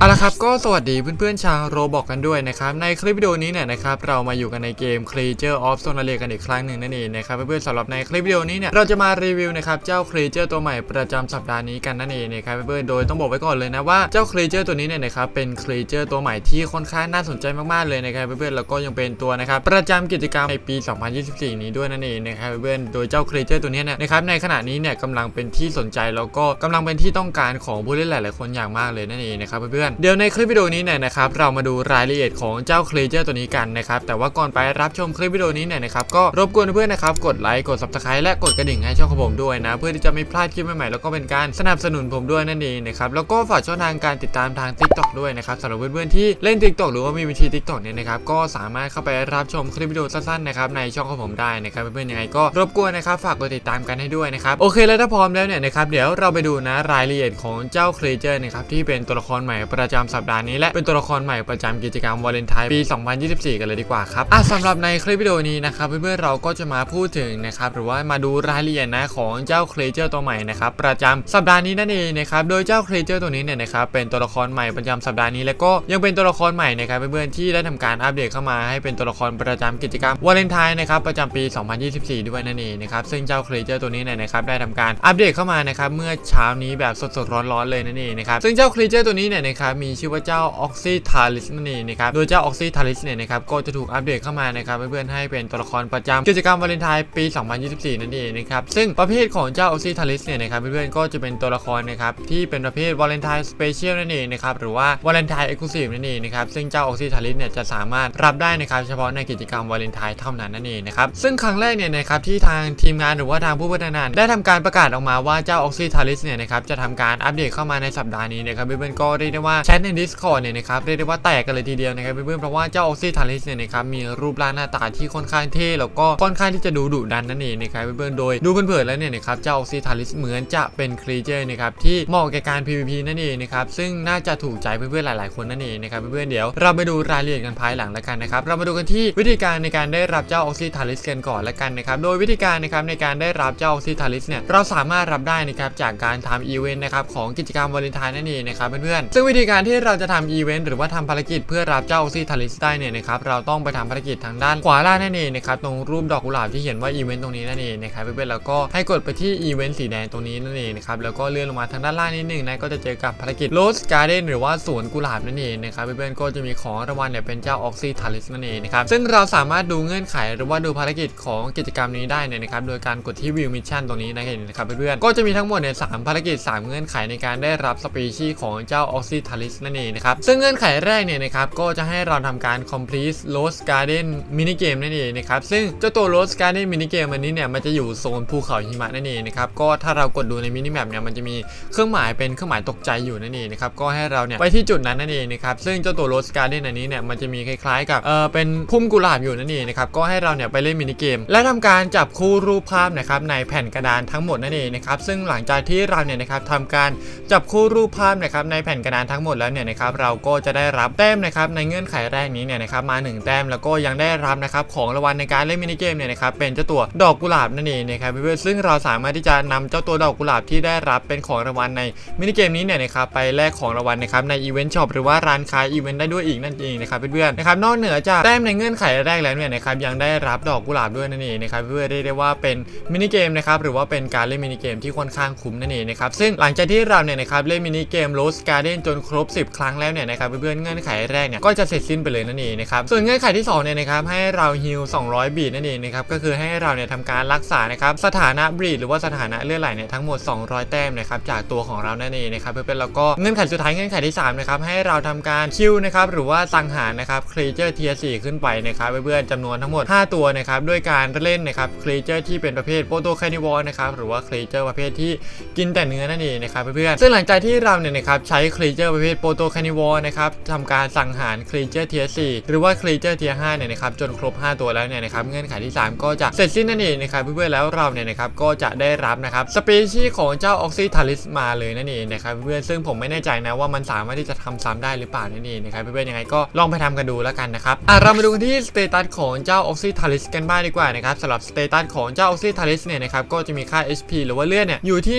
เอาละครับก็สวัสดีเพื่อนๆชาวโรบอกกันด้วยนะครับในคลิปวิดีโอนี้เนี่ยนะครับเรามาอยู่กันในเกม Creature of s o n a l i กันอีกครั้งหนึ่งนั่นเองนะครับเพื่อนๆสำหรับในคลิปวิดีโอนี้เนี่ยเราจะมารีวิวนะครับเจ้า Creature ตัวใหม่ประจำสัปดาห์นี้กันนั่นเองนะครับเพื่อนๆโดยต้องบอกไว้ก่อนเลยนะว่าเจ้า Creature ตัวนี้เนี่ยนะครับเป็น Creature ตัวใหม่ที่ค่อนข้างน่าสนใจมากๆเลยนะครับเพื่อนๆแล้วก็ยังเป็นตัวนะครับประจำกิจกรรมในปี 2024 นี้ด้วยนั่นเองนะครับเพื่อนๆโดยเจ้า Creature ตัวนี้เนี่ยนะครับในขณะนี้เนี่ยกำลังเป็นที่สนใจแล้วก็กำลังเป็นที่ต้องการของผู้เล่นหลาย ๆ คนอย่างมากเลยนั่นเองนะครับเพื่อนเดี๋ยวในคลิปวิดีโอนี้เนี่ยนะครับเรามาดูรายละเอียดของเจ้า Creature ตัวนี้กันนะครับแต่ว่าก่อนไปรับชมคลิปวิดีโอนี้เนี่ยนะครับก็รบกวนเพื่อนนะครับกดไลค์กด Subscribe และกดกระดิ่งให้ช่องของผมด้วยนะ เพื่อที่จะไม่พลาดคลิปใหม่ๆแล้วก็เป็นการสนับสนุนผมด้วยนั่นเองนะครับแล้วก็ฝากช่องทางการติดตามทาง TikTok ด้วยนะครับสำหรับเพื่อนๆที่เล่น TikTok หรือว่ามีบัญชี TikTok เนี่ยนะครับก็สามารถเข้าไปรับชมคลิปวิดีโอสั้นๆนะครับในช่องของผมได้นะครับเพื่อนๆยังไงก็รบกวนนะครับฝากกดติดตามกันให้ด้วยนะครับโอเคแล้วถ้าพร้อมแล้วเนี่ยนะครับเดี๋ยวเราไปดูนะรายละเอียดของเจ้า Creature นะครับที่เป็นตัวละครใหม่ปประจำสัปดาห์นี้และเป็นตัวละครใหม่ประจำกิจกรรมวาเลนไทน์ปี 2024 กันเลยดีกว่าครับอะสำหรับในคลิปวิดีโอนี้นะครับเพื่อนๆเราก็จะมาพูดถึงนะครับหรือว่ามาดูรายละเอียดนะของเจ้า Creature ตัวใหม่นะครับประจำสัปดาห์นี้นั่นเองนะครับโดยเจ้า Creature ตัวนี้เนี่ยนะครับเป็นตัวละครใหม่ประจำสัปดาห์นี้ แล้วก็ยังเป็นตัวละครใหม่นะครับเพื่อนๆที่ได้ทำการอัปเดตเข้ามาให้เป็นตัวละครประจำกิจกรรมวาเลนไทน์นะครับประจำปี 2024 ด้วยนั่นเองนะครับซึ่งเจ้า Creature ตัวนี้เนี่ยนะครับได้ทำการอัปเดตเข้ามานะครับเมื่อเช้านี้แบบสดๆร้อนๆเลยนั่นเองนะครับซึ่งเจ้า Creature ตัวนี้เนี่ยนะครับมีชื่อว่าเจ้า Oxytalis นั่นเองนะครับโดยเจ้า Oxytalis เนี่ยนะครับก็จะถูกอัปเดตเข้ามานะครับเพื่อนๆให้เป็นตัวละครประจำกิจกรรมวาเลนไทน์ปี 2024 นั่นเองนะครับซึ่งประเภทของเจ้า Oxytalis เนี่ยนะครับเพื่อนๆก็จะเป็นตัวละครนะครับที่เป็นประเภทวาเลนไทน์สเปเชียลนั่นเองนะครับหรือว่าวาเลนไทน์เอ็กซ์คลูซีฟนั่นเองนะครับซึ่งเจ้า Oxytalis เนี่ยจะสามารถรับได้นะครับเฉพาะในกิจกรรมวาเลนไทน์เท่านั้นนั่นเองนะครับซึ่งครั้งแรกเนี่ยนะครับที่ทางทีมงานหรือว่าทางผู้พัฒนาได้ทำการประกาศออกมาว่าเจ้า Oxytalis เนี่ยนะครับจะทำการอัปเดตเข้ามาในสัปดาห์นี้นะครับเพื่อนๆก็เรียกได้ว่าแชทใน Discord เนี่ยนะครับเรียกได้ว่าแตกกันเลยทีเดียวนะครับเพื่อนๆเพราะว่าเจ้า Oxytalis เนี่ยนะครับมีรูปร่างหน้าตาที่ค่อนข้างเท่แล้วก็ค่อนข้างที่จะดูดุดันนั่นเองนะครับเพื่อนๆโดยดูเผินๆแล้วเนี่ยนะครับเจ้า Oxytalis เหมือนจะเป็นครีเจอร์นะครับที่เหมาะแก่การ PVP นั่นเองนะครับซึ่งน่าจะถูกใจเพื่อนๆหลาย ๆคนนั่นเองนะครับเพื่อนๆเดี๋ยวเราไปดูรายละเอียดกันภายหลังแล้วกันนะครับเรามาดูกันที่วิธีการในการได้รับเจ้า Oxytalis กันก่อนแล้วกันนะครับโดยวิธีการนะครับในการได้รับเจ้า Oxytalis เนี่ยเราสามารถรับได้นะครับจากการทำอีเวนต์นะครับของกิจกรรมวาเลนไทน์นั่นเองนะครับเพื่อนๆซึ่งวิธีการที่เราจะทำอีเวนต์หรือว่าทำภารกิจเพื่อรับเจ้า Oxytalis ได้เนี่ยนะครับเราต้องไปทำภารกิจทางด้านขวาล่างนั่นเองนะครับตรงรูปดอกกุหลาบที่เขียนว่าอีเวนต์ตรงนี้นั่นเองนะครับเพื่อนๆแล้วก็ให้กดไปที่อีเวนต์สีแดงตรงนี้นั่นเองนะครับแล้วก็เลื่อนลงมาทางด้านล่างนิดนึงนะก็จะเจอกับภารกิจ Rose Garden หรือว่าสวนกุหลาบนั่นเองนะครับเพื่อนๆก็จะมีของรางวัลเนี่ยเป็นเจ้า Oxytalis นั่นเองนะครับซึ่งเราสามารถดูเงื่อนไขหรือว่าดูภารกิจของกิจกรรมนี้ได้เนี่ยนะครับโดยการกดที่ View Mission ตรงนี้นะครับเพื่อนๆก็จะมีทั้งหมดเนี่ยสามภารกิจ 3 เงื่อนไขในการได้รับสปีชีของเจ้า t a l i s นั่นเองนะครับ ซึ่งเงื่อนไขแรกเนี่ยนะครับก็จะให้เราทำการ complete Rose Garden mini game นั่นเองนะครับซึ่งเจ้าตัว Rose Garden mini game อันนี้เนี่ยมันจะอยู่โซนภูเขาหิมะนั่นเองนะครับก็ถ้าเรากดดูในมินิแมปเนี่ยมันจะมีเครื่องหมายเป็นเครื่องหมายตกใจอยู่นั่นเองนะครับก็ให้เราเนี่ยไปที่จุดนั้นนั่นเองนะครับซึ่งเจ้าตัว Rose Garden อันนี้เนี่ยมันจะมีคล้ายๆ กับเออเป็นพุ่มกุหลาบอยู่นั่นเองนะครับก็ให้เราเนี่ยไปเล่นมินิเกม และทำการจับคู่รูปภาพนะครับในแผ่นกระดานทั้งหมดนั่นเองนะครับซึ่งหลังจากที่เราเนี่ยนะครับทำการจับคู่รูปภาพนะครับในแผ่นกระดานทั้งหมดแล้วเนี่ยนะครับเราก็จะได้รับแต้มนะครับในเงื่อนไขแรกนี้เนี่ยนะครับมา 1 แต้มแล้วก็ยังได้รับนะครับของรางวัลในการเล่นมินิเกมเนี่ยนะครับเป็นเจ้าตัวดอกกุหลาบนั่นเองนะครับเพื่อนๆซึ่งเราสามารถที่จะนำเจ้าตัวดอกกุหลาบที่ได้รับเป็นของรางวัลในมินิเกมนี้เนี่ยนะครับไปแลกของรางวัลนะครับในอีเวนต์ช็อปหรือว่าร้านค้าอีเวนต์ได้ด้วยอีกนั่นเองนะครับเพื่อนๆนะครับนอกเหนือจากแต้มในเงื่อนไขแรกแล้วเนี่ยนะครับยังได้รับดอกกุหลาบด้วยนั่นเองนะครับเพื่อนๆเรียกได้ว่าเป็นมินิเกมนะครับหรือว่าเป็นการเล่นมินิเกมที่ค่อนข้างคุ้มนั่นเองนะครับซึ่งหลังจากที่เราเนี่ยนะครับเล่นมินิเกม Rose Garden จนครบ 10 ครั้งแล้วเนี่ยนะครับเพื่อนๆเงื่อนไขแรกเนี่ยก็จะเสร็จสิ้นไปเลยนั่นเองนะครับส่วนเงื่อนไขที่2เนี่ยนะครับให้เราฮิล200 บีทนั่นเองนะครับก็คือให้เราเนี่ยทำการรักษานะครับสถานะบีดหรือว่าสถานะเลือดไหลเนี่ยทั้งหมด 200 แต้มนะครับจากตัวของเรานั่นเองนะครับเพื่อนๆแล้วก็เงื่อนไขสุดท้ายเงื่อนไขที่3นะครับให้เราทำการคิวนะครับหรือว่าสังหารนะครับครีเจอร์เทีย4ขึ้นไปนะครับเพื่อนๆจำนวนทั้งหมด 5 ตัวนะครับด้วยการเล่นนะครับครีเจอร์ที่เป็นประเภทโปโตแคนิวอลนะครับหรือว่าครีเจอร์ประเภทที่กินแต่เนื้อนั่นเองนะครับเพื่อนๆซึ่งหลังจากที่เราเนี่ยนะครับใช้ครีเจอร์ประเภทโปรโตคานิวอร์นะครับทำการสังหารครีเจอร์เทียสี่หรือว่าครีเจอร์เทียห้าเนี่ยนะครับจนครบ 5 ตัวแล้วเนี่ยนะครับเงื่อนไขที่ 3 ก็จะเสร็จสิ้นนั่นเองนะครับเพื่อนๆแล้วเราเนี่ยนะครับก็จะได้รับนะครับสปีชีของเจ้าออกซิทาลิสมาเลยนั่นเองนะครับเพื่อนๆซึ่งผมไม่แน่ใจนะว่ามันสามารถที่จะทำซ้ำได้หรือเปล่านั่นเองนะครับเพื่อนๆยังไงก็ลองไปทำกันดูแล้วกันนะครับอะเรามาดูกันที่สเตตัสของเจ้าออกซิทาลิสกันบ้างดีกว่านะครับสำหรับสเตตัสของเจ้าออกซิทาลิสเนี่ยนะครับก็จะมีค่า HP หรือว่าเลือดเนี่ยอยู่ที่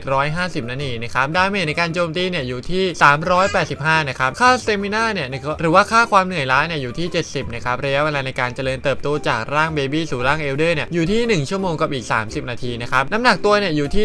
1750 นั่นเองนะครับดาเมจในการโจมตีเนี่ยอยู่ที่385 นะครับ ค่าสเตมิน่าเนี่ยหรือว่าค่าความเหนื่อยล้าเนี่ยอยู่ที่ 70 นะครับ ระยะเวลาในการเจริญเติบโตจากร่างเบบี้สู่ร่างเอลเดอร์เนี่ยอยู่ที่ 1 ชั่วโมงกับอีก 30 นาทีนะครับ น้ำหนักตัวเนี่ยอยู่ที่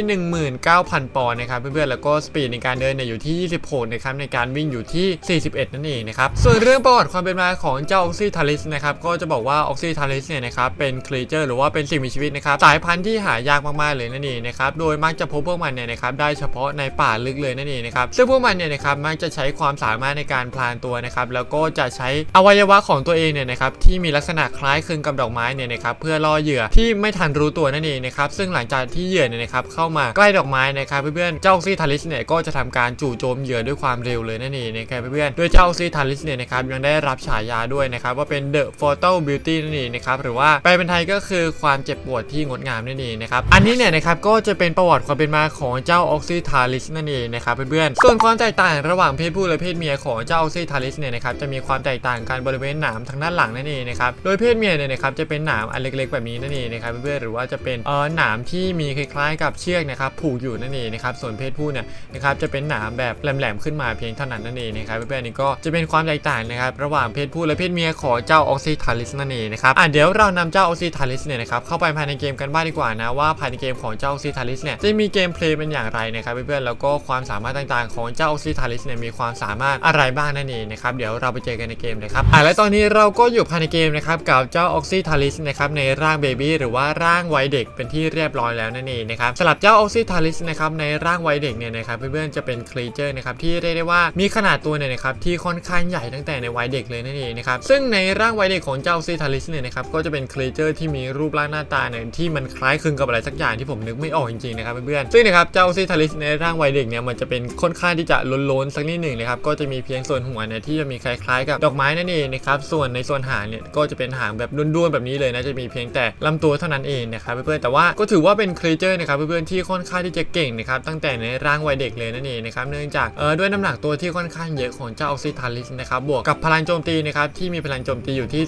19,000 ปอนด์นะครับเพื่อนๆ แล้วก็สปีดในการเดินเนี่ยอยู่ที่ 26 นะครับ ในการวิ่งอยู่ที่ 41 นั่นเองนะครับ ส่วนเรื่องประวัติความเป็นมาของเจ้าออกซิทาลิสนะครับ ก็จะบอกว่าออกซิทาลิสเนี่ยนะครับ เป็นครีเจอร์หรือว่าเป็นสิ่งมีชีวิตนะครับ สายพันธุ์ที่หายากมากๆ เลยนั่นเองนะครับ โดยมักจะพบพวกมันเนี่ยนะครับ ได้เฉพาะในป่าลึกเลยนั่นเองนะครับ ซึ่งพวกมันเนี่ยนะครับมักจะใช้ความสามารถในการพลางตัวนะครับแล้วก็จะใช้อวัยวะของตัวเองเนี่ยนะครับที่มีลักษณะคล้ายคลึงกับดอกไม้เนี่ยนะครับเพื่อล่อเหยื่อที่ไม่ทันรู้ตัวนั่นเองนะครับซึ่งหลังจากที่เหยื่อเนี่ยนะครับเข้ามาใกล้ดอกไม้นะครับเพื่อนๆเจ้าออซิทาลิสเนี่ยก็จะทำการจู่โจมเหยื่อด้วยความเร็วเลยนั่นเองนะครับเพื่อนๆโดยเจ้าออซิทาลิสเนี่ยนะครับยังได้รับฉายาด้วยนะครับว่าเป็น The Photo Beauty นั่นเองนะครับหรือว่าแปลเป็นไทยก็คือความเจ็บปวดที่งดงามนั่นเองนะครับอันนี้เนี่ยนะครับก็จะเป็นประวัติความเป็นมาของเจ้าออกซิทาลิสนั่นเองนะครับเพื่อนๆส่วนความแตกต่างระหว่างเพศผู้และเพศเมียของเจ้าออกซิทาลิสเนี่ยนะครับจะมีความแตกต่างกันบริเวณหนามทางด้านหลังนั่นเองนะครับโดยเพศเมียเนี่ยนะครับจะเป็นหนามอันเล็กๆแบบนี้นั่นเองนะครับเพื่อนๆหรือว่าจะเป็นเอ่อหนามที่มีคล้ายๆ กับเชือกนะครับผูกอยู่นั่นเองนะครับส่วนเพศผู้เนี่ยนะครับจะเป็นหนามแบบแหลมๆขึ้นมาเพียงเท่านั้นนั่นเองนะครับเพื่อนๆนี่ก็จะเป็นความแตกต่างนะครับระหว่างเพศผู้และเพศเมียของเจ้าออกซิทาลิสนั่นเองนะครับอะเดี๋ยวเรานำเจ้าออกซิทาลิสเนี่ยนะครับเข้าไปภายในเกมกันบ้างดีกว่านะว่าภายในเกมของเจ้าออกซิทาลิสเนี่ยจะมีเกมเพลย์เป็นอย่างไรนะครับเพื่อนๆแล้วก็ความสามารถต่างๆของเจ้าออกซิทาลิสเนี่ยมีความสามารถอะไรบ้างนั่นเองนะครับเดี๋ยวเราไปเจอกันในเกมเลยครับอะและตอนนี้เราก็อยู่ภายในเกมนะครับกับเจ้าออกซิทาลิสนะครับในร่างเบบี้หรือว่าร่างวัยเด็กเป็นที่เรียบร้อยแล้วนั่นเองนะครับสำหรับเจ้าออกซิทาลิสนะครับในร่างวัยเด็กเนี่ยนะครับเพื่อนๆจะเป็นครีเจอร์นะครับที่เรียกได้ว่ามีขนาดตัวเนี่ยนะครับที่ค่อนข้างใหญ่ตั้งแต่ในวัยเด็กเลยนั่นเองนะครับซึ่งในร่างวัยเด็กของเจ้าออกซิทาลิสเนี่ยนะครับก็จะเป็นครีเจอร์ที่มีรูปร่างหน้าตาเนี่ยที่มันคล้ายคลึงกับอะไรสักอย่างที่ผมนึกไม่ออกจริงๆนะครับเพื่อนๆซึ่งนะครับเจ้าออกซิทาลิสในร่างวัยเด็กเนี่ยมันจะเป็นค่อนข้างที่จะลนสักนิดหนึ่งนะครับก็จะมีเพียงส่วนหัวเนี่ยที่จะมีคล้ายๆ กับดอกไม้นั่นเองนะครับส่วนในส่วนหางเนี่ยก็จะเป็นหางแบบด้วนๆแบบนี้เลยนะจะมีเพียงแต่ลำตัวเท่านั้นเองนะครับเพื่อนๆแต่ว่าก็ถือว่าเป็นครีเจอร์นะครับเพื่อนๆที่ค่อนข้างที่จะเก่งนะครับตั้งแต่ในร่างวัยเด็กเลยนั่นเองนะครับเนื่องจากเออด้วยน้ำหนักตัวที่ค่อนข้างเยอะของเจ้าออกซิทาลิสนะครับบวกกับพลังโจมตีนะครับที่มีพลังโจมตีอยู่ที่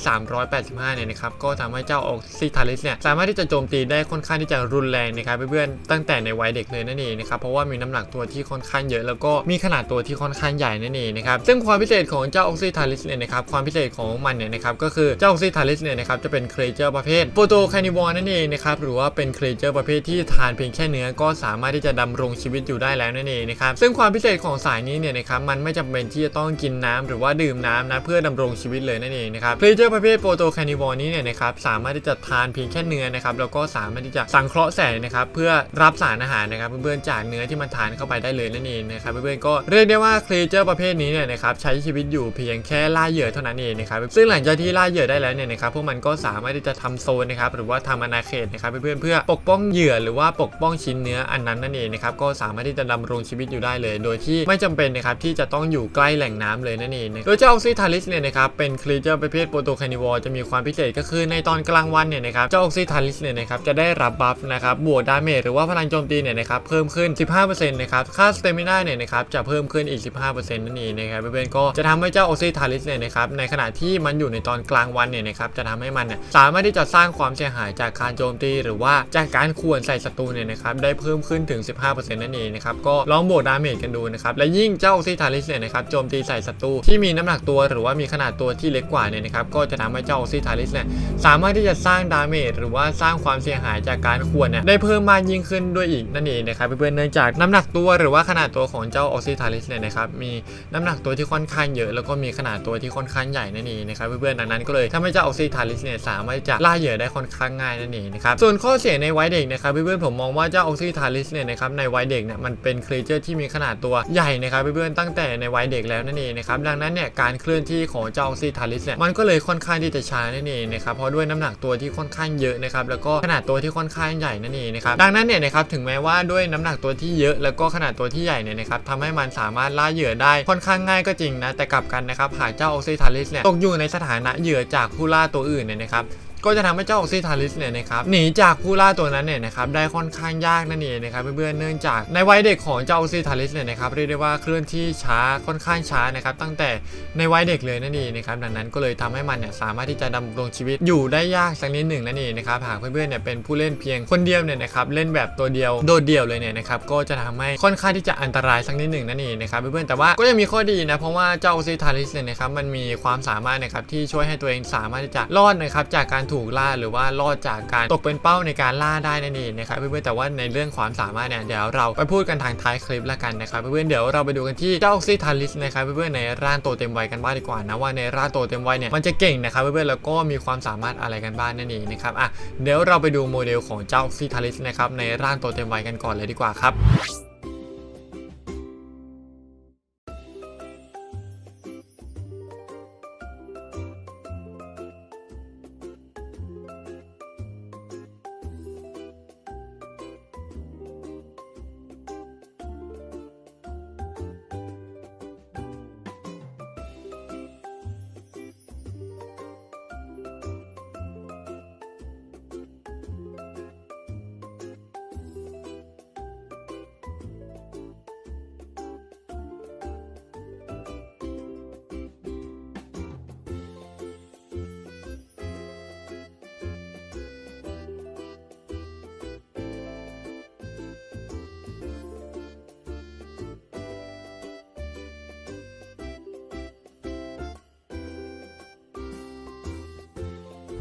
385เนี่ยนะครับก็ทำให้เจ้าออกซิทาลิสเนี่ยสามารถที่จะโจมตีได้ค่อนข้างที่จะรุนแรงนะครับเพื่อนๆตั้งแต่ในวัยเด็กเลยนั่นเองนะครับเพราะว่ามีน้ำหนักตัวที่ค่อนข้างเยอะแล้วก็มีขนาดตัวที่ค่อนข้างใหญ่นั่นเองนะครับซึ่งความพิเศษของเจ้าออกซิทาลิสเนี่ยนะครับความพิเศษของมันเนี่ยนะครับก็คือเจ้าออกซิทาลิสเนี่ยนะครับจะเป็นครีเจอร์ประเภทโปรโตแคนิวอร์นั่นเองนะครับหรือว่าเป็นครีเจอร์ประเภทที่ทานเพียงแค่เนื้อก็สามารถที่จะดำรงชีวิตอยู่ได้แล้วนั่นเองนะครับซึ่งความพิเศษของสายนี้เนี่ยนะครับมันไม่จำเป็นที่จะต้องกินน้ำหรือว่าดื่มน้ำนะเพื่อดำรงชีวิตเลยนั่นเองนะครับครีเจอร์ประเภทโปรโตแคนิวอร์นี้เนี่ยนะครับสามารถที่จะทานเพียงแค่เนื้อนะครับแล้วก็สามารถที่จะสังเคราะห์แสงนะครับเพื่อรับสารอาหารนะครับเพื่อนๆจากเนื้อที่มันทานเข้าไปได้เลยนั่นเองนะครับเพื่อนๆก็เรียกได้ว่าครีเจอร์ประเภทนี้เนี่ยนะครับใช้ชีวิตอยู่เพียงแค่ล่าเหยื่อเท่านั้นเองนะครับซึ่งหลังจากที่ล่าเหยื่อได้แล้วเนี่ยนะครับพวกมันก็สามารถที่จะทำโซนนะครับหรือว่าทำอาณาเขตนะครับเพื่อนๆเพื่อปกป้องเหยื่อหรือว่าปกป้องชิ้นเนื้ออันนั้นนั่นเองนะครับก็สามารถที่จะดำรงชีวิตอยู่ได้เลย โดยที่ไม่จำเป็นนะครับที่จะต้องอยู่ใกล้แหล่งน้ำเลยนั่นเองนะโดยเจ้าออกซิทาลิสเนี่ยนะครับเป็นครีเจอร์ประเภทโปรโตคานิวอร์จะมีความพิเศษก็คือในตอนกลางวันเนี่ยนะครับเจ้าออกซิทาลิสเนี่ยนะครับจะได้รับบัฟนะครับบวกดาเมจหรือว่าพลังโจมตีเนี่ยนะครับเพิ่มขึ้น 15%นะครับค่าสเตมิน่าเนี่ยนะครับจะเพิ่มขึ้นอีก 15%นั่นเองนะครับเพื่อนๆก็จะทำให้เจ้าออซิทาลิสเนี่ยนะครับในขณะที่มันอยู่ในตอนกลางวันเนี่ยนะครับจะทำให้มันเนี่ยสามารถที่จะสร้างความเสียหายจากการโจมตี หรือว่าจากการข่วนใส่ศัตรูเนี่ยนะครับได้เพิ่มขึ้นถึง 15%นั่นเองนะครับก็ลองบวกดาเมจกันดูนะครับและยิ่งเจ้าออซิทาลิสเนี่ยนะครับโจมตีใส่ศัตรูที่มีน้ำหนักตัวหรือว่ามีขนาดตัวที่เล็กกว่าเนี่ยนะครับก็จะทำให้เจ้าออซิทาลิสเนี่ยสามารถที่จะสร้างดาเมจหรือว่าสร้างความเสียหายจากการข่วนเนี่ยได้เพิ่มมากยิ่งขึ้นด้วยอีกนั่นเองนะครับเพื่อนๆเนื่องจากน้ำหนักตัวหรือว่าขนาดตัวของเจ้าออซิทาลิสเนี่ยนะครับมีน้ำหนักตัวที่ค่อนข้างเยอะ แล้วก็มีขนาดตัวที่ค่อนข้างใหญ่นั่นเองนะครับเพื่อนๆดังนั้นก็เลยทำให้เจ้าออกซิทาลิสเนี่ยสามารถจะล่าเหยื่อได้ค่อนข้างง่ายนั่นเองนะครับส่วนข้อเสียในวัยเด็กนะครับเพื่อนๆผมมองว่าเจ้าออกซิทาลิสเนี่ยนะครับในวัยเด็กเนี่ยมันเป็นครีเจอร์ที่มีขนาดตัวใหญ่นะครับเพื่อนๆตั้งแต่ในวัยเด็กแล้วนั่นเองนะครับดังนั้นเนี่ยการเคลื่อนที่ของเจ้าออกซิทาลิสเนี่ยมันก็เลยค่อนข้างที่จะช้านั่นเองนะครับเพราะด้วยน้ำหนักตัวที่ค่อนข้างเยอะนะครับแล้วก็ขนาดตัวที่ค่อนข้างใหญ่นั่นเองนะครับดังนั้นเนี่ยนะครับถึงแม้ว่าด้วยน้ำหนักตัวที่เยอะแล้วก็ขนาดตัวที่ใหญ่เนี่ยนะครับทำให้มันสาามารถล่าเหยื่อได้ค่อนข้างง่ายก็จริงนะแต่กลับกันนะครับหากเจ้าออกซิทาลิสเนี่ยตกอยู่ในสถานะเหยื่อจากผู้ล่าตัวอื่นเนี่ยนะครับ ก็จะทำให้เจ้าออกซิทาลิสเนี่ยนะครับหนีจากผู้ล่าตัวนั้นเนี่ยนะครับได้ค่อนข้างยากนั่นเองนะครับเพื่อนๆเนื่องจากในวัยเด็กของเจ้าออกซิทาลิสเนี่ยนะครับเรียกได้ว่าเคลื่อนที่ช้าค่อนข้างช้านะครับตั้งแต่ในวัยเด็กเลยนั่นเองนะครับดังนั้นก็เลยทำให้มันเนี่ยสามารถที่จะดำรงชีวิตอยู่ได้ยากสักนิดหนึ่งนั่นเองนะครับหากเพื่อนๆเนี่ยเป็นผู้เล่นเพียงคนเดียวเนี่ยนะครับเล่นแบบตัวเดียวโดดเดี่ยวเลยเนี่ยนะครับก็จะทำให้ค่อนข้างที่จะอันตรายสักนิดหนึ่งนั่นเองนะครับเพื่อนๆแต่ว่าก็ยังมีข้อดีนะเพราะว่าเจ้าออกซิทาลิสเนี่ยนะครับมันมีความสามารถนะครับที่ช่วยให้ตัวเองสามารถที่จะรอดนะครับจากการถูกล่าหรือว่ารอดจากการตกเป็นเป้าในการล่าได้นั่นเองนะครับเพื่อนๆแต่ว่าในเรื่องความสามารถเนี่ยเดี๋ยวเราไปพูดกันทางท้ายคลิปละกันนะครับเพื่อนๆเดี๋ยวเราไปดูกันที่เจ้าออกซิทาลิสนะครับเพื่อนๆในร่างโตเต็มวัยกันบ้างดีกว่านะว่าในร่างโตเต็มวัยเนี่ยมันจะเก่งนะครับเพื่อนๆแล้วก็มีความสามารถอะไรกันบ้างนั่นเองนะครับอะเดี๋ยวเราไปดูโมเดลของเจ้าออกซิทาลิสนะครับในร่างโตเต็มวัยกันก่อนเลยดีกว่าครับ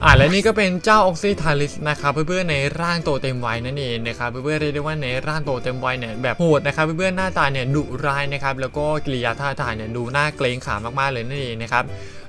อ่าและนี่ก็เป็นเจ้าออกซิทาลิสนะครับเพื่อนๆในร่างโตเต็มวัยนั่นเองนะครับเพื่อนๆเรียกได้ว่าในร่างโตเต็มวัยเนี่ยแบบโหดนะครับเพื่อนๆหน้าตาเนี่ยดุร้ายนะครับแล้วก็กิริยาท่าทางเนี่ยดูน่าเกรงขามมากๆเลยนั่นเองนะครับ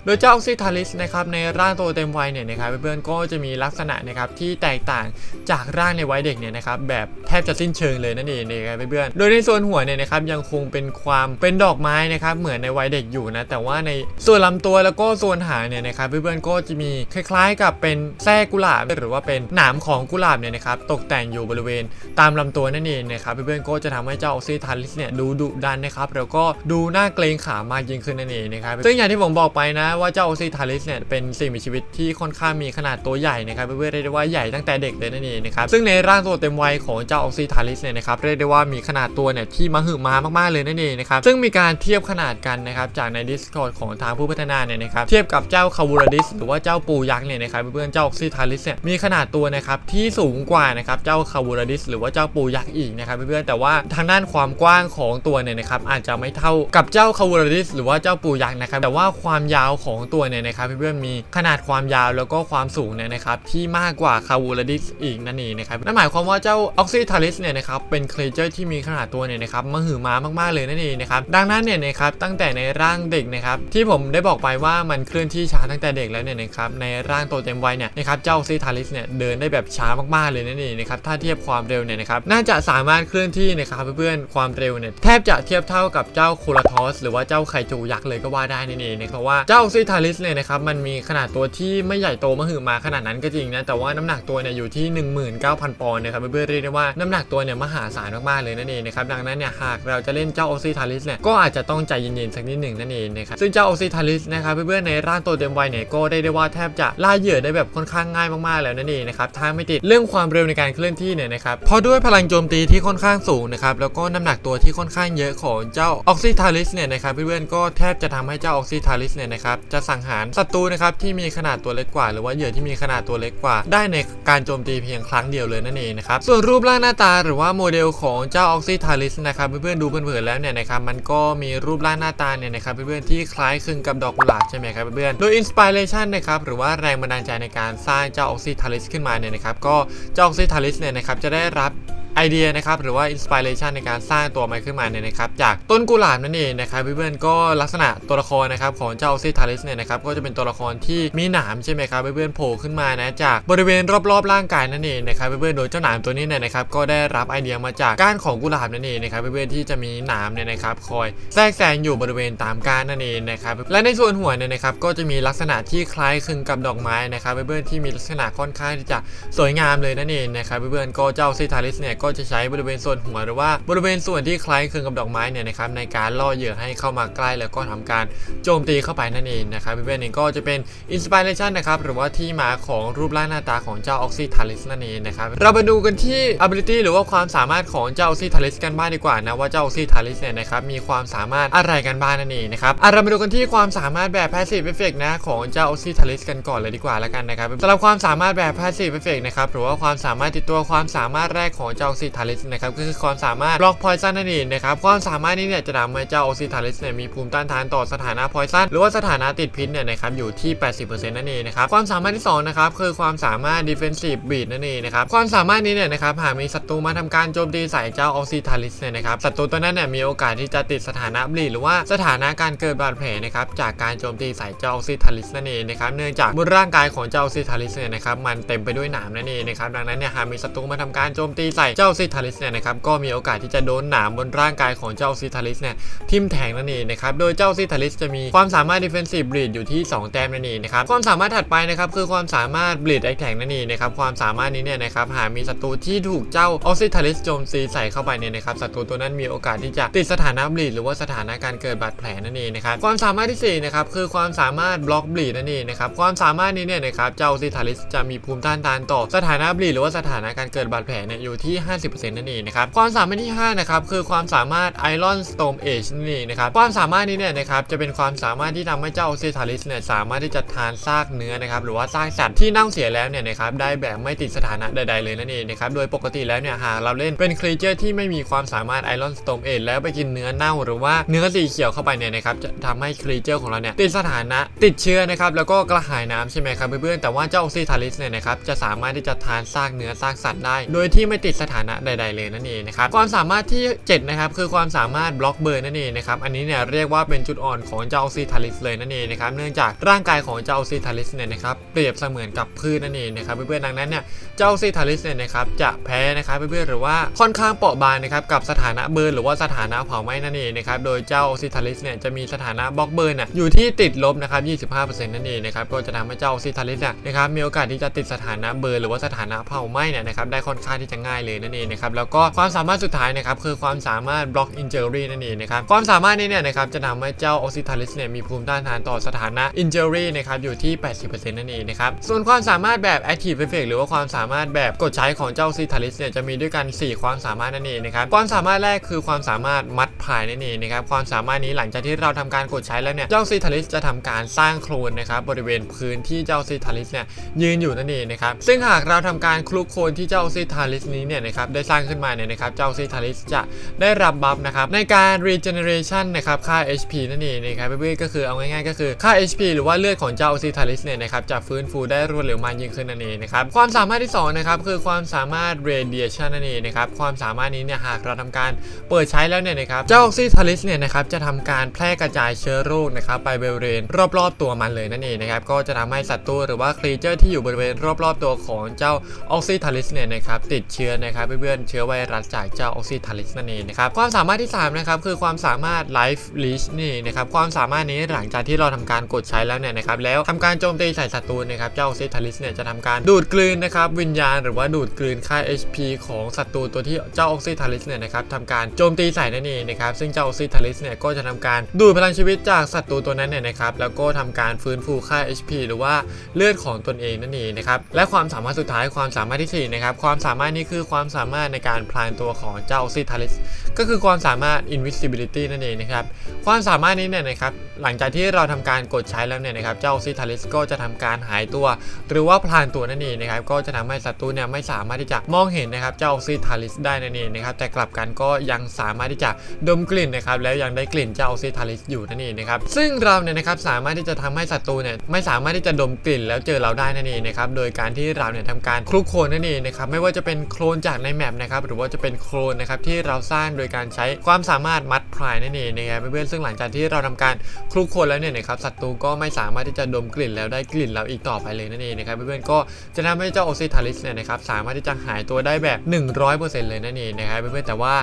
โดยเจ้าออกซิทาลิสนะครับในร่างโตเต็มวัยเนี่ยนะครับเพื่อนๆก็จะมีลักษณะนะครับที่แตกต่างจากร่างในวัยเด็กเนี่ยนะครับแบบแทบจะสิ้นเชิงเลยนั่นเองนะครับเพื่อนๆโดยในส่วนหัวเนี่ยนะครับยังคงเป็นความเป็นดอกไม้นะครับเหมือนในวัยเด็กอยู่นะแต่ว่าในส่วนลำตัวแล้วก็ส่วนหางเนี่ยนะครับเพื่อนๆก็จะมีคล้ายๆ กับเป็นแส้กุหลาบหรือว่าเป็นหนามของกุหลาบเนี่ยนะครับตกแต่งอยู่บริเวณตามลำตัวนั่นเองนะครับเพื่อนๆก็จะทำให้เจ้าออกซิทาลิสเนี่ยดูดุดันนะครับแล้วก็ดูน่าเกรงขามมากยิ่งขึ้นนั่นเองนะครับซึ่งอย่างที่ผมบอกไปนะว่าเจ้าออกซิทาลิสเนี่ยเป็นสิ่งมีชีวิตที่ค่อนข้างมีขนาดตัวใหญ่นะครับเพื่อนๆเรียกได้ว่าใหญ่ตั้งแต่เด็กเลยนั่นเองนะครับซึ่งในร่างตัวเต็มวัยของเจ้าออกซิทาลิสเนี่ยนะครับเรียกได้ว่ามีขนาดตัวเนี่ยที่มหึมามากๆเลยนั่นเองนะครับซึ่งมีการเทียบขนาดกันนะครับจากใน Discord ของทางผู้พัฒนาเนี่ยนะครับเทียบกับเจ้าคาวูราดิสหรือว่าเจ้าปูยักษ์เนี่ยนะครับเพื่อนๆเจ้าออกซิทาลิสเนี่ยมีขนาดตัวนะครับที่สูงกว่านะครับเจ้าคาวูราดิสหรือว่าเจ้าปูยักษ์อีกนะครับเพื่อนแต่ว่าทางด้านความกว้างของตัวเนี่ยนะครับอาจจะไม่เท่ากับเจ้าคาวูราดิสหรือว่าเจ้าปูยักษ์นะครับแต่ว่าความยาวของตัวเนี่ยนะครับเพื่อนๆมีขนาดความยาวแล้วก็ความสูงเนี่ยนะครับที่มากกว่าคาวูราดิสอีกนั่นเองนะครับนั่นหมายความว่าเจ้าออกซิทาลิสเนี่ยนะครับเป็นครีเจอร์ที่มีขนาดตัวเนี่ยนะครับมหึมามากๆเลยนั่นเองนะครับดังนั้นเนี่ยนะครับตั้งแต่ในร่างเด็กนะครับที่ผมได้บอกไปว่ามันเคลื่อนที่ช้าตั้งแต่เด็กแล้วเนี่ยนะครับในร่างโตเต็มวัยเนี่ยนะครับเจ้าออกซิทาลิสเนี่ยเดินได้แบบช้ามากๆเลยนั่นเองนะครับถ้าเทียบความเร็วเนี่ยนะครับน่าจะสามารถเคลื่อนที่นะครับเพื่อนๆความเร็วเนี่ยแทบจะเทียบเท่ากับเจ้าโคลทอสหรือว่าเจ้าไคจูยักษ์เลยก็ว่าได้นั่นเองนะเพราะว่าเจ้ากซิทาลิสเนี่ยนะครับมันมีขนาดตัวที่ไม่ใหญ่โตมหึมาขนาดนั้นก็จริงนะแต่ว่าน้ำหนักตัวเนี่ยอยู่ที่ 19,000 ปอนด์นะครับเพื่อนๆเรียกได้ว่าน้ำหนักตัวเนี่ยมหาศาลมากๆเลยนั่นเองนะครับดังนั้นเนี่ยหากเราจะเล่นเจ้าออกซิทาลิสเนี่ยก็อาจจะต้องใจเย็นๆสักนิดหนึ่งนั่นเองนะครับซึ่งเจ้าออกซิทาลิสนะครับเพื่อนๆในร่างตัวเต็มวัยเนี่ยก็ได้ได้ว่าแทบจะล่าเหยื่อได้แบบค่อนข้างง่ายมากๆแล้วนั่นเองนะครับถ้าไม่ติดเรื่องความเร็วในการเคลื่อนที่เนี่ยนะครับเพราะด้วยพลังโจมตีที่ค่อนข้างสูงนะครับแล้วก็น้ำหนักตัวที่ค่อนข้างเยอะของเจ้าออกซิทาลิสเนี่ยนะครับเพื่อนๆก็แทบจะทำให้เจ้าออกซิทาลิสเนี่ยนะครับจะสังหารศัตรูนะครับที่มีขนาดตัวเล็กกว่า หรือว่าเหยื่อที่มีขนาดตัวเล็กกว่า ได้ในการโจมตีเพียงครั้งเดียวเลยนั่นเองนะครับส่วนรูปร่างหน้าตาหรือว่าโมเดลของเจ้าออกซิทาลิสนะครับเพื่อนๆดูเผินๆแล้วเนี่ยนะครับมันก็มีรูปร่างหน้าตาเนี่ยนะครับเพื่อนๆที่คล้ายคลึงกับดอกกุหลาบใช่ไหมครับเพื่อนๆโดยอินสปิเรชันนะครับหรือว่าแรงบันดาลใจในการสร้างเจ้าออกซิทาลิสขึ้นมาเนี่ยนะครับก็เจ้าออกซิทาลิสเนี่ยนะครับจะได้รับ ไอเดียนะครับหรือว่าอินสปิเรชันในการสร้างตัวมันขึ้นมาเนี่ยนะครับจากต้นกุหลาบนั่นเองนะครับเพื่อนๆก็ลักษณะตัวละครนะครับของเจ้าซิทาริสเนี่ยนะครับก็จะเป็นตัวละครที่มีหนามใช่ไหมครับเพื่อนๆโผล่ขึ้นมานะจากบริเวณรอบๆร่างกายนั่นเองนะครับเพื่อนๆโดยเจ้าหนามตัวนี้เนี่ยนะครับก็ได้รับไอเดียมาจากก้านของกุหลาบนั่นเองนะครับเพื่อนๆที่จะมีหนามเนี่ยนะครับคอยแทรกแซงอยู่บริเวณตามก้านนั่นเองนะครับและในส่วนหัวเนี่ยนะครับก็จะมีลักษณะที่คล้ายคลึงกับดอกไม้นะครับเพื่อนๆที่มีลักษณะค่อนข้างที่จะสวยงามเลยนั่นเองนะครับเพื่อนๆก็เจ้าซิทาริสเนี่ยก็จะใช้บริเวณส่วนหัวหรือว่าบริเวณส่วนที่คล้ายคลึงกับดอกไม้เนี่ยนะครับในการล่อเหยื่อให้เข้ามาใกล้แล้วก็ทำการโจมตีเข้าไปนั่นเองนะครับเพื่อนๆนี่ก็จะเป็นอินสปิเรชันนะครับหรือว่าที่มาของรูปร่างหน้าตาของเจ้าออกซิทาลิสนั่นเองนะครับเรามาดูกันที่ ability หรือว่าความสามารถของเจ้าออกซิทาลิสกันบ้างดีกว่านะว่าเจ้าออกซิทาลิสเนี่ยนะครับมีความสามารถอะไรกันบ้างนั่นเองนะครับเรามาดูกันที่ความสามารถแบบ passive effect นะของเจ้าออกซิทาลิสกันก่อนเลยดีกว่าแล้วกันนะครับสำหรับความสามารถแบบ passive effect นะครับหรือว่าความสามารถติดตัวความสามารถแรกของเจ้าออกซิทาลิสนะครับก็คือความสามารถบล็อกพอยซันนั่นเองนะครับความสามารถนี้เนี่ยจะทำให้เจ้าออกซิทาลิสเนี่ยมีภูมิต้านทานต่อสถานะพอยซันหรือว่าสถานะติดพิษเนี่ยนะครับอยู่ที่ 80%นั่นเองนะครับความสามารถที่สองนะครับคือความสามารถ defensive beat นั่นเองนะครับความสามารถนี้เนี่ยนะครับหากมีศัตรูมาทำการโจมตีใส่เจ้าออกซิทาลิสเนี่ยนะครับศัตรูตัวนั้นเนี่ยมีโอกาสที่จะติดสถานะบลีดหรือว่าสถานะการเกิดบาดแผลนะครับจากการโจมตีใส่เจ้าออกซิทาลิสนั่นเองนะครับเนื่องจากบนร่างกายของเจ้าออกซิทาลิสเนี่ยนะครับมันเต็มไปด้วยหนามนั่นเองนะครับดังนั้นเนี่ยหากมีศัตรูมาทำการโจมตีใส่เจ้าซิทาลิสเนี่ยนะครับก็มีโอกาสที่จะโดนหนามบนร่างกายของเจ้าซิทาลิสเนี่ยทิ่มแทงนั่นเองนะครับโดยเจ้าซิทาลิสจะมีความสามารถ defensive bleed อยู่ที่ 2 แต้มนั่นเองนะครับความสามารถถัดไปนะครับคือความสามารถ bleed attack นั่นเองนะครับความสามารถนี้เนี่ยนะครับหากมีศัตรูที่ถูกเจ้าออซิทาลิสโจมตีใส่เข้าไปเนี่ยนะครับศัตรูตัวนั้นมีโอกาสที่จะติดสถานะ bleed หรือว่าสถานะการเกิดบาดแผลนั่นเองนะครับความสามารถที่สี่นะครับคือความสามารถ block bleed นั่นเองนะครับความสามารถนี้เนี่ยนะครับเจ้าซิทาลิสจะมีภูมิต้านทานต่อสถานะ bleed หรือว่าสถานะการเกิดบาดแผลเนี่ยอยู่ที่50%นั่นเองนะครับความสามารถที่ห้านะครับคือความสามารถ Iron Storm Age นั่นเองนะครับความสามารถนี้เนี่ยนะครับจะเป็นความสามารถที่ทำให้เจ้าออกซิทาลิสเนี่ยสามารถที่จะทานซากเนื้อนะครับหรือว่าซากสัตว์ที่เน่าเสียแล้วเนี่ยนะครับได้แบบไม่ติดสถานะใดๆเลยนั่นเองนะครับโดยปกติแล้วเนี่ยหากเราเล่นเป็นครีเจอร์ที่ไม่มีความสามารถ Iron Storm Age แล้วไปกินเนื้อเน่าหรือว่าเนื้อสีเขียวเข้าไปเนี่ยนะครับจะทำให้ครีเจอร์ของเราเนี่ยติดสถานะติดเชื้อนะครับแล้วก็กระหายน้ำใช่ไหมครับเพื่อนๆแต่ว่าเจ้าออกซิทาลิสเนี่ยนะครับจะสามารถที่จะทานซากเนื้อซากสัตว์ได้ โดยที่ไม่ติดสถานะใด ๆ เลยนั่นเองนะครับความสามารถที่ 7 นะครับ คือความสามารถบล็อกเบอร์นั่นเองนะครับอันนี้เนี่ยเรียกว่าเป็นจุดอ่อนของเจ้าออซิทาลิสเลยนั่นเองนะครับเนื่องจากร่างกายของเจ้าออซิทาลิสเนี่ยนะครับเปรียบเสมือนกับพืชนั่นเองนะครับเพื่อนๆดังนั้นเนี่ยเจ้าออซิทาลิสเนี่ยนะครับจะแพ้นะครับเพื่อนๆหรือว่าค่อนข้างเปราะบางนะครับกับสถานะเบิร์นหรือว่าสถานะเผาไหม้นั่นเองนะครับโดยเจ้าออซิทาลิสเนี่ยจะมีสถานะบล็อกเบิร์นอยู่ที่ติดลบนะครับ25%นั่นเองนะครับก็จะทำให้เจ้าออซิทาลิสเนี่ยนะครับมีโอกาสที่จะติดสถานะเบิร์นหรือว่าสถานะเผาไหม้เนี่ยนะครับได้ค่อนข้างที่จะง่ายเลยนันเองนะครับแล้วก็ความสามารถสุดท้ายนะครับคือความสามารถบล็อกอินเจอรี่นั่นเองนะครับความสามารถนี้เนี่ยนะครับจะทำให้เจ้าออซิทาลิสเนี่ยมีภูมิต้านทานต่อสถานะอินเจอรี่นะครับอยู่ที่ 80%นั่นเองนะครับส่วนความสามารถแบบ Active Effect หรือว่าความสามารถแบบกดใช้ของเจ้าออซิทาลิสเนี่ยจะมีด้วยกัน 4 ความสามารถนั่นเองนะครับความสามารถแรกคือความสามารถมัดพายนั่นเองนะครับความสามารถนี้หลังจากที่เราทำการกดใช้แล้วเนี่ยเจ้าออซิทาลิสจะทำการสร้างโคลนนะครับบริเวณพื้นที่เจ้าออซิทาลิสเนี่ยยืนอยู่นั่นเองนะครับซึ่งหากเราทำการคลุกโคลนที่เจ้าออซิทาลิสนี้เนี่ยนะครับได้สร้างขึ้นมาเนี่ยนะครับเจ้าออกซิทาลิสจะได้รับบัฟนะครับในการ regeneration นะครับค่า HP นั่นเองนะครับเพื่อนก็คือเอาง่ายๆก็คือค่า HP หรือว่าเลือดของเจ้าออกซิทาลิสเนี่ยนะครับจะฟื้นฟูได้รวดเร็วมากยิ่งขึ้นนั่นเองนะครับความสามารถที่สองนะครับคือความสามารถ radiation นั่นเองนะครับความสามารถนี้เนี่ยหากเราทำการเปิดใช้แล้วเนี่ยนะครับเจ้าออกซิทาลิสเนี่ยนะครับจะทำการแพร่กระจายเชื้อโรคนะครับไปบริเวณรอบๆตัวมันเลยนั่นเองนะครับก็จะทำให้ศัตรูหรือว่าครีเจอร์ที่อยู่บริเวณรอบๆตัวของเจ้าออกซิทาลิสเนี่ยนะครับติดเชื้อนะครับเพื่อนๆเชื้อไวรัสจากเจ้าออกซิทาลิสนั่นเองนะครับความสามารถที่3นะครับคือความสามารถ life leech นี่นะครับความสามารถนี้หลังจากที่เราทำการกดใช้แล้วเนี่ยนะครับแล้วทำการโจมตีใส่ศัตรูนะครับเจ้าออกซิทาลิสเนี่ยจะทำการดูดกลืนนะครับวิญญาณหรือว่าดูดกลืนค่า HP ของศัตรูตัวที่เจ้าออกซิทาลิสเนี่ยนะครับทำการโจมตีใส่นั่นเองนะครับซึ่งเจ้าออกซิทาลิสเนี่ยก็จะทำการดูดพลังชีวิตจากศัตรูตัวนั้นเนี่ยนะครับแล้วก็ทำการฟื้นฟูค่า HP หรือว่าเลือดของตนเองนั่นเองนะครับและความสามารถสุดท้ายความสามารถที่สี่นะครับความสามารถนี้คือความสามารถในการพลางตัวของเจ้าซิทาลิสก็คือความสามารถ invisibility นั่นเองนะครับ ความสามารถนี้เนี่ยนะครับหลังจากที่เราทำการกดใช้แล้วเนี่ยนะครับเจ้าซิทาลิสก็จะทำการหายตัว หรือว่าพลางตัวนั่นเองนะครับก็จะทำให้ศัตรูเนี่ยไม่สามารถที่จะมองเห็นนะครับเจ้าซิทาลิสได้นั่นเองนะครับแต่กลับกันก็ยังสามารถที่จะดมกลิ่นนะครับแล้วยังได้กลิ่นเจ้าซิทาลิสอยู่นั่นเองนะครับซึ่งเราเนี่ยนะครับสามารถที่จะทำให้ศัตรูเนี่ยไม่สามารถที่จะดมกลิ่นแล้วเจอเราได้นั่นเองนะครับโดยการที่เราเนี่ยทำการคลุกโคลนนั่นเองนะครับไม่ว่าจะเป็นโคลนจากในแมปนะครับหรือว่าจะเป็นโคลนนะครับที่เราสร้างโดยการใช้ความสามารถมัดพรายนั่นเองนะครับเพื่อนๆซึ่งหลังจากที่เราทำการคลุกโคลนแล้วเนี่ยนะครับศัตรูก็ไม่สามารถที่จะดมกลิ่นแล้วได้กลิ่นเราอีกต่อไปเลยนั่นเองนะครับเพื่อนๆก็จะทำให้เจ้าออซิทาลิสเนี่ยนะครับสามารถที่จะหายตัวได้แบบ 100%เลยนั่นเองนะครับเพื่อนๆแต่ว่า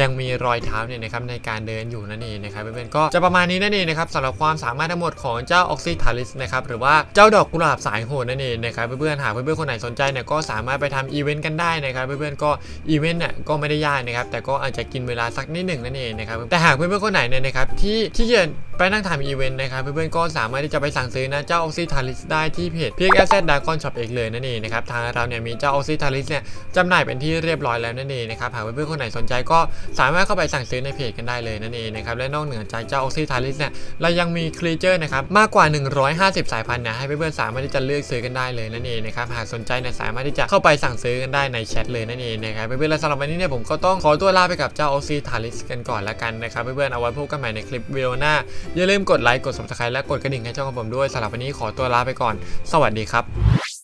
ยังมีรอยเท้าเนี่ยนะครับในการเดินอยู่นั่นเองนะครับเพื่อนๆก็จะประมาณนี้นั่นเองนะครับสำหรับความสามารถทั้งหมดของเจ้าออกซิทาลิสนะครับหรือว่าเจ้าดอกกุหลาบสายโหดนั่นเองนะครับเพื่อนๆหากเพื่อนๆคนไหนสนใจเนี่ยก็สามารถไปทำอีเวนต์กันได้นะครับเพื่อนๆกก็อีเวนต์เนี่ยก็ไม่ได้ยากนะครับแต่ก็อาจจะกินเวลาสักนิดหนึ่งนั่นเองนะครับแต่หากเพื่อนๆคนไหนเนี่ยนะครับที่ที่จะไปนั่งทำอีเวนต์นะครับเพื่อนๆก็สามารถที่จะไปสั่งซื้อนะเจ้าออกซิทาริสได้ที่เพจพีเอ็กซ์แซดดากอนช็อปเองเลยนั่นเองนะครับทางเราเนี่ยมีเจ้าออกซิทาริสเนี่ยจำหน่ายเป็นที่เรียบร้อยแล้วนั่นเองนะครับหากเพื่อนๆคนไหนสนใจก็สามารถเข้าไปสั่งซื้อในเพจกันได้เลยนั่นเองนะครับและนอกเหนือจากเจ้าออกซิทาริสเนี่ยเรายังมีครีเจอร์นะครับมากกว่า 150 สายพันธุ์นะให้เพื่อนๆสามารถที่จะเลือกซื้อกันได้เลยนั่นเองนะครับหากสนใจเนี่ยสามารถที่จะเข้าไปสั่งซื้อกันได้ในแชทเลยนั่นเองนะครับเพื่อนๆและสำหรับวันนี้เนี่ยผมก็ต้องขอตัวลาไปกับเจ้าออซิทาริสกันก่อนละกันนะครับเพื่อนๆเอาไว้พบกันใหม่ในคลิปวิดีโอหน้า อย่าลืมกดไลค์กด subscribe และกดกระดิ่งให้ช่องของผมด้วยสำหรับวันนี้ขอตัวลาไปก่อน สวัสดีครับ